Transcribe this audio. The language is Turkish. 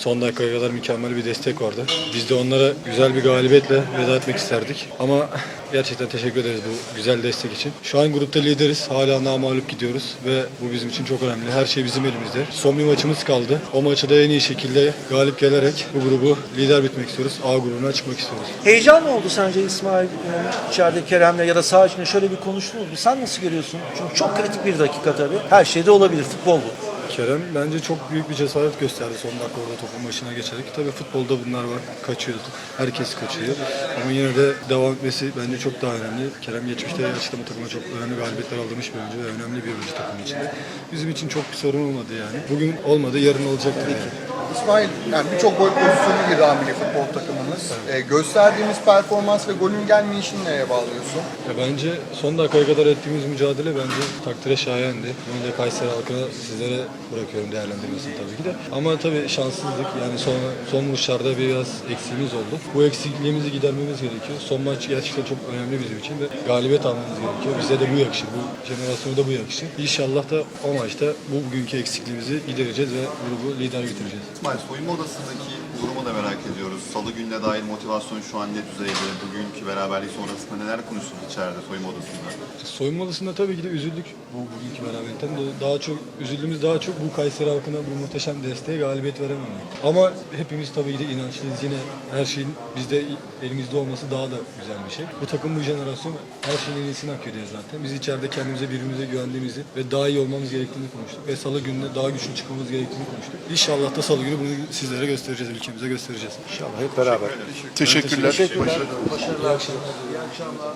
Son dakikaya kadar mükemmel bir destek vardı. Biz de onlara güzel bir galibiyetle veda etmek isterdik. Ama gerçekten teşekkür ederiz bu güzel destek için. Şu an grupta lideriz. Hala namağlup gidiyoruz ve bu bizim için çok önemli. Her şey bizim elimizde. Son bir maçımız kaldı. O maçı da en iyi şekilde galip gelerek bu grubu lider bitmek istiyoruz. A grubuna çıkmak istiyoruz. Heyecan mı oldu sence İsmail e, içeride Kerem'le ya da sağ şöyle bir konuştunuz mu? Sen nasıl görüyorsun? Çünkü çok kritik bir dakika tabii. Her şey de olabilir. Futbol bu. Kerem bence çok büyük bir cesaret gösterdi son dakika orada topun başına geçerek. Tabii futbolda bunlar var. Kaçıyor. Herkes kaçıyor. Ama yine de devam etmesi bence çok daha önemli. Kerem geçmişte bu takıma çok önemli galibiyetler aldırmış bir oyuncu ve önemli bir oyuncu takım içinde. Bizim için çok bir sorun olmadı yani. Bugün olmadı, yarın olacaktır yani. İsmail, yani birçok gol pozisyonu girdi Amili futbol takımımız. Ee, gösterdiğimiz performans ve golün gelmeyişini neye bağlıyorsun? Ya bence son dakikaya kadar ettiğimiz mücadele bence takdire şayanendi. Bunu da Kayseri halkına sizlere bırakıyorum değerlendirmesini tabii ki de. Ama tabii şanssızlık yani son, son vuruşlarda biraz eksiğimiz oldu. Bu eksikliğimizi gidermemiz gerekiyor. Son maç gerçekten çok önemli bizim için ve galibiyet almamız gerekiyor. Bize de bu yakışır. Bu jenerasyona da bu yakışır. İnşallah da o maçta bu bugünkü eksikliğimizi gidereceğiz ve grubu lider bitireceğiz. İsmail soyunma odasındaki durumu da merak ediyoruz. Salı gününe dair motivasyon şu an ne düzeyde? Bugünkü beraberlik sonrasında neler konuştunuz içeride soyunma odasında? Soyunma odasında tabii ki de üzüldük bu bugünkü beraberlikten. Daha çok üzüldüğümüz daha çok bu Kayseri halkına bu muhteşem desteğe galibiyet verememek. Ama hepimiz tabii ki de inançlıyız. Yine her şeyin bizde elimizde olması daha da güzel bir şey. Bu takım bu jenerasyon her şeyin en iyisini hak ediyor zaten. Biz içeride kendimize birbirimize güvendiğimizi ve daha iyi olmamız gerektiğini konuştuk. Ve salı gününe daha güçlü çıkmamız gerektiğini konuştuk. İnşallah da salı günü bunu sizlere göstereceğiz, ülkemize göstereceğiz. İnşallah hep beraber. Teşekkürler. Teşekkürler. Başarılar. İyi akşamlar.